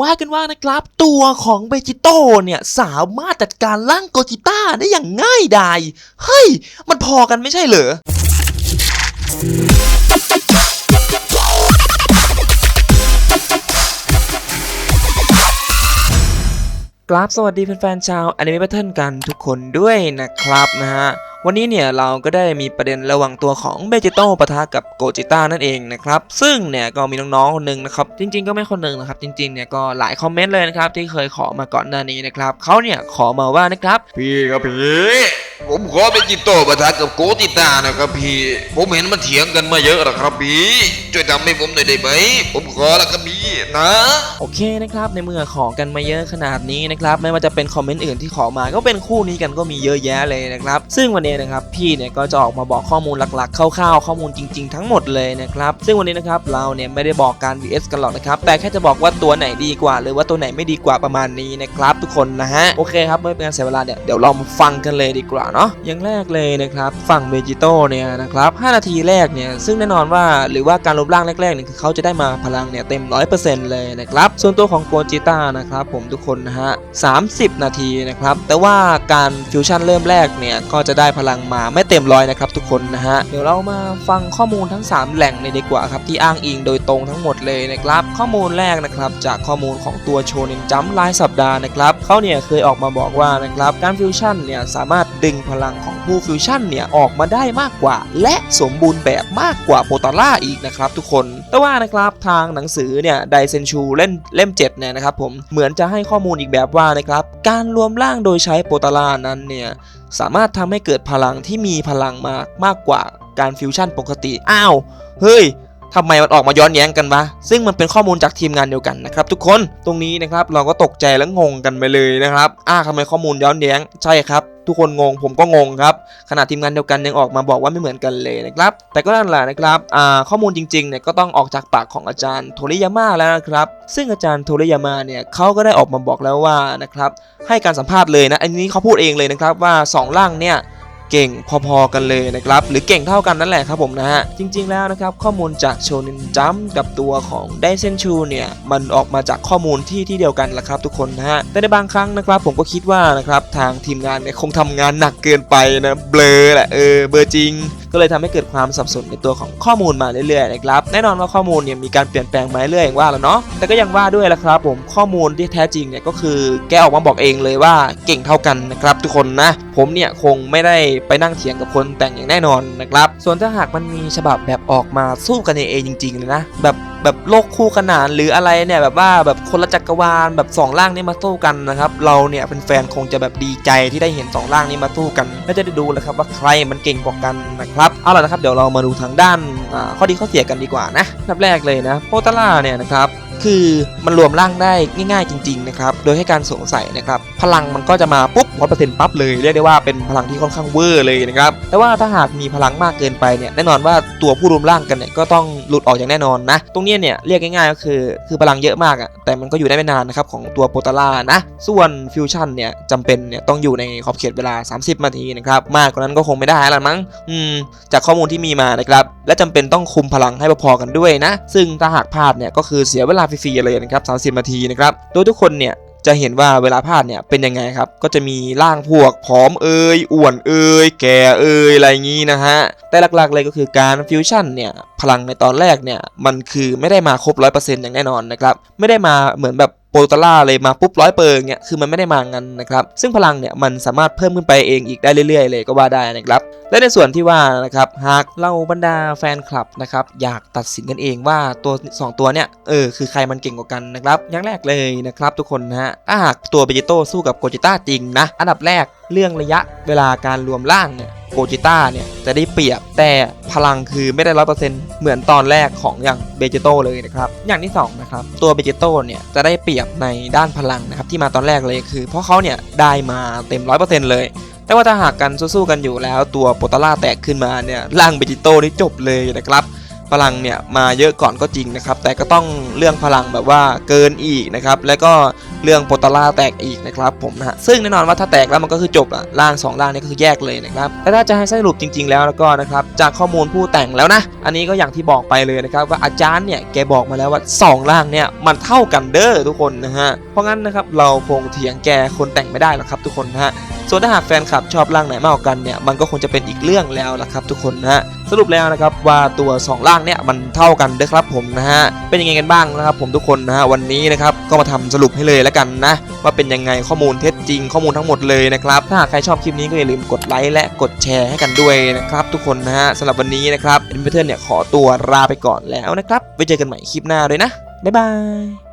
ว่ากันว่านะครับ ตัวของเบจิโต้เนี่ย สามารถจัดการร่างโกจิต้าได้อย่างง่ายดาย เฮ้ย มันพอกันไม่ใช่เหรอกราบสวัสดีแฟนๆชาวอนิเมะแพทเทิร์นกันทุกคนด้วยนะครับนะฮะ วันนี้เนี่ยเราก็ได้มีประเด็นระหว่างตัวของเบจิโต้ปะทะกับโกจิต้านั่นเองนะครับ ซึ่งเนี่ยก็มีน้องๆคนหนึ่งนะครับ จริง ๆ ก็ไม่คนหนึ่งนะครับ จริงๆเนี่ยก็หลายคอมเมนต์เลยนะครับที่เคยขอมาก่อนหน้านี้นะครับเขาเนี่ยขอมาว่านะครับ พี่ครับพี่ ผมขอเป็นจิตโตปะทะกับโกติตานะครับพี่ ผมเห็นมันเถียงกันมาเยอะแล้วครับพี่ ช่วยทำให้ผมหน่อยได้ไหม ผมขอล้วครับพี่นะ โอเคนะครับในเมื่อขอกันมาเยอะขนาดนี้นะครับไม่ว่าจะเป็นคอมเมนต์อื่นที่ขอมาก็เป็นคู่นี้กันก็มีเยอะแยะเลยนะครับ ซึ่งวันนี้นะครับพี่เนี่ยก็จะออกมาบอกข้อมูลหลักๆคร่าวๆข้อมูลจริง ๆ ทั้งหมดเลยนะครับซึ่งวันนี้นะครับเราเนี่ยไม่ได้บอกการ vs กันหรอกนะครับแต่แค่จะบอกว่าตัวไหนดีกว่า หรือว่าตัวไหนไม่ดีกว่าประมาณนี้นะครับทุกคนนะฮะโอเคครับไม่เป็นการเสียเวลาเนี่ยเดี๋ยวเรามาฟังกันเลยดีกว่าเนาะอย่างแรกเลยนะครับฝั่งเบจิโตเนี่ยนะครับ5นาทีแรกเนี่ยซึ่งแน่นอนว่าหรือว่าการลบร่างแรกๆเนี่ยคือเขาจะได้มาพลังเนี่ยเต็ม 100%เลยนะครับส่วนตัวของโกจิต้านะครับผมทุกคนนะฮะ30 นาทีนะครับแต่ว่าการฟิวชั่นเริ่มแรกเนี่ยก็จะได้พลังมาไม่เต็มร้อยนะครับทุกคนนะฮะเดี๋ยวเรามาฟังข้อมูลทั้ง 3 แหล่งเลยดีกว่าครับที่อ้างอิงโดยตรงทั้งหมดเลยนะครับข้อมูลแรกนะครับจากข้อมูลของตัวโชนินจัมรายสัปดาห์นะครับเขาเนี่ยเคยออกมาบอกว่านะครับการฟิวชั่นเนี่ยสามารถดึงพลังของผู้ฟิวชั่นเนี่ยออกมาได้มากกว่า และสมบูรณ์แบบมากกว่าโปตาร่าอีกนะครับทุกคน แต่ว่านะครับทางหนังสือเนี่ยไดเซนชูเล่นเล่ม7เนี่ยนะครับผมเหมือนจะให้ข้อมูลอีกแบบว่านะครับการรวมร่างโดยใช้โปตาร่านั้นเนี่ยสามารถทำให้เกิดพลังที่มีพลังมากมากกว่าการฟิวชั่นปกติ อ้าว เฮ้ยทำไมมันออกมาย้อนแย้งกันวะ ซึ่งมันเป็นข้อมูลจากทีมงานเดียวกันนะครับทุกคน ตรงนี้นะครับเราก็ตกใจและงงกันไปเลยนะครับ อ้าทำไมข้อมูลย้อนแย้ง ใช่ครับ ทุกคนงงผมก็งงครับขนาดทีมงานเดียวกันยังออกมาบอกว่าไม่เหมือนกันเลยนะครับแต่ก็นั่นแหละนะครับข้อมูลจริงๆเนี่ยก็ต้องออกจากปากของอาจารย์โทริยาม่าแล้วนะครับซึ่งอาจารย์โทริยาม่าเนี่ยเขาก็ได้ออกมาบอกแล้วว่านะครับให้การสัมภาษณ์เลยนะอันนี้เขาพูดเองเลยนะครับว่าสองร่างเนี่ย เก่งพอๆกันเลยนะครับหรือเก่งเท่ากันนั่นแหละครับผมนะฮะจริง ๆแล้วนะครับข้อมูลจากโชนินจัมกับตัวของไดเซนชูเนี่ยมันออกมาจากข้อมูลที่ที่เดียวกันแหละครับทุกคนนะฮะแต่ในบางครั้งนะครับผมก็คิดว่านะครับทางทีมงานเนี่ยคงทำงานหนักเกินไปนะเบลอแหละเออเบอร์จริง ก็เลยทำให้เกิดความสับสนในตัวของข้อมูลมาเรื่อยๆนะครับแน่นอนว่าข้อมูลเนี่ยมีการเปลี่ยนแปลงมาเรื่อยๆอย่างว่าแล้วเนาะแต่ก็ยังว่าด้วยละครับผมข้อมูลที่แท้จริงเนี่ยก็คือแกออกมาบอกเองเลยว่าเก่งเท่ากันนะครับทุกคนนะผมเนี่ยคงไม่ได้ไปนั่งเถียงกับคนแต่งอย่างแน่นอนนะครับส่วนถ้าหากมันมีฉบับแบบออกมาสู้กันเองจริงๆเลยนะแบบ แบบโลกคู่ขนานหรืออะไรเนี่ยแบบว่าแบบคนละจักรวาลแบบสองร่างนี้มาสู้กันนะครับเราเนี่ยเป็นแฟนคงจะแบบดีใจที่ได้เห็นสองร่างนี้มาสู้กันไม่จะได้ดูแลยครับว่าใครมันเก่งกว่ากันนะครับเอาล่ะนะครับเดี๋ยวเรามาดูทางด้านข้อดีข้อเสียกันดีกว่านะอันดับแรกเลยนะโปตาร่าเนี่ยนะครับ คือมันรวมร่างได้ง่ายๆจริงๆนะครับ โดยให้การสวมใส่นะครับ พลังมันก็จะมาปุ๊บร้อยเปอร์เซ็นต์ปั๊บเลยเรียกได้ว่าเป็นพลังที่ค่อนข้างเวอร์เลยนะครับ แต่ว่าถ้าหากมีพลังมากเกินไปเนี่ยแน่นอนว่าตัวผู้รวมร่างกันเนี่ยก็ต้องหลุดออกอย่างแน่นอนนะ ตรงนี้เนี่ยเรียกง่ายๆก็คือคือพลังเยอะมากอะแต่มันก็อยู่ได้ไม่นานนะครับของตัวโปตาร่านะ ส่วนฟิวชั่นเนี่ยจำเป็นเนี่ยต้องอยู่ในขอบเขตเวลา 30นาทีนะครับมากกว่านั้นก็คงไม่ได้แล้วมั้งอืมจากข้อมูลที่มีมานะครับและจำเป็นต้องคุมพลังให้พอๆกันด้วยนะ ซึ่งถ้าหากพลาดเนี่ยก็คือเสียเวลาฟรีๆเลยนะครับ30 นาทีนะครับโดยทุกคนเนี่ยจะเห็นว่าเวลาพลาดเนี่ยเป็นยังไงครับ ก็จะมีร่างพวกผอมเอ่ยอ้วนเอ่ยแก่เอ่ยอะไรอย่างนี้นะฮะ แต่หลักๆเลยก็คือการฟิวชั่นเนี่ย พลังในตอนแรกเนี่ย มันคือไม่ได้มาครบ100%อย่างแน่นอนนะครับ ไม่ได้มาเหมือนแบบโปรตาร่าเลยมาปุ๊บร้อยเปอร์เนี่ยคือมันไม่ได้มางั้นนะครับ ซึ่งพลังเนี่ยมันสามารถเพิ่มขึ้นไปเองอีกได้เรื่อยๆ เลยก็ว่าได้นะครับ และในส่วนที่ว่านะครับหากเราบรรดาแฟนคลับนะครับอยากตัดสินกันเองว่าตัว 2 ตัวเนี่ยเออคือใครมันเก่งกว่ากันนะครับอย่างแรกเลยนะครับทุกคนนะฮะถ้าหากตัวเบจิโต้สู้กับโกจิต้าจริงนะอันดับแรกเรื่องระยะเวลาการรวมร่างเนี่ยโกจิต้าเนี่ยจะได้เปรียบแต่พลังคือไม่ได้ร้อยเปอร์เซ็นต์เหมือนตอนแรกของอย่างเบจิโต้เลยนะครับอย่างที่สองนะครับตัวเบจิโต้เนี่ยจะได้เปรียบในด้านพลังนะครับที่มาตอนแรกเลยคือ เพราะเขาเนี่ยได้มาเต็มร้อยเปอร์เซ็นต์เลย แต่ว่าถ้าหากกันสู้ๆกันอยู่แล้ว ตัวโปตาร่าแตกขึ้นมาเนี่ยร่างเบจิโต้นี่จบเลยนะครับพลังเนี่ยมาเยอะก่อนก็จริงนะครับ แต่ก็ต้องเรื่องพลังแบบว่าเกินอีกนะครับ แล้วก็เรื่องโปรตล่าแตกอีกนะครับผมนะฮะซึ่งแน่นอนว่าถ้าแตกแล้วมันก็คือจบอะร่างสองร่างนี้ก็คือแยกเลยนะครับแต่ถ้าจะให้สรุปจริง ๆ แล้วแล้วก็นะครับจากข้อมูลผู้แต่งแล้วนะ อันนี้ก็อย่างที่บอกไปเลยนะครับว่าอาจารย์เนี่ยแกบอกมาแล้วว่าสองร่างเนี่ยมันเท่ากันเด้อทุกคนนะฮะเพราะงั้นนะครับเราคงเถียงแกคนแต่งไม่ได้หรอกครับทุกคนนะฮะส่วนถ้าหากแฟนคลับชอบร่างไหนมากกว่ากันเนี่ยมันก็คงจะเป็นอีกเรื่องแล้วละครับทุกคนนะฮะสรุปแล้วนะครับว่าตัว 2 ร่างเนี่ยมันเท่ากันเด้อครับผมนะฮะเป็นยังไงกันบ้างนะครับผมทุกคนนะฮะวันนี้นะครับก็มาทำสรุปให้เลยแล้วกันนะว่าเป็นยังไงข้อมูลเท็จจริงข้อมูลทั้งหมดเลยนะครับถ้าหากใครชอบคลิปนี้ก็อย่าลืมกดไลค์และกดแชร์ให้กันด้วยนะครับทุกคนนะฮะสำหรับวันนี้นะครับเอ็นเพื่อนเนี่ยขอตัวลาไปก่อนแล้วนะครับไว้เจอกันใหม่คลิปหน้าด้วยนะบ๊ายบาย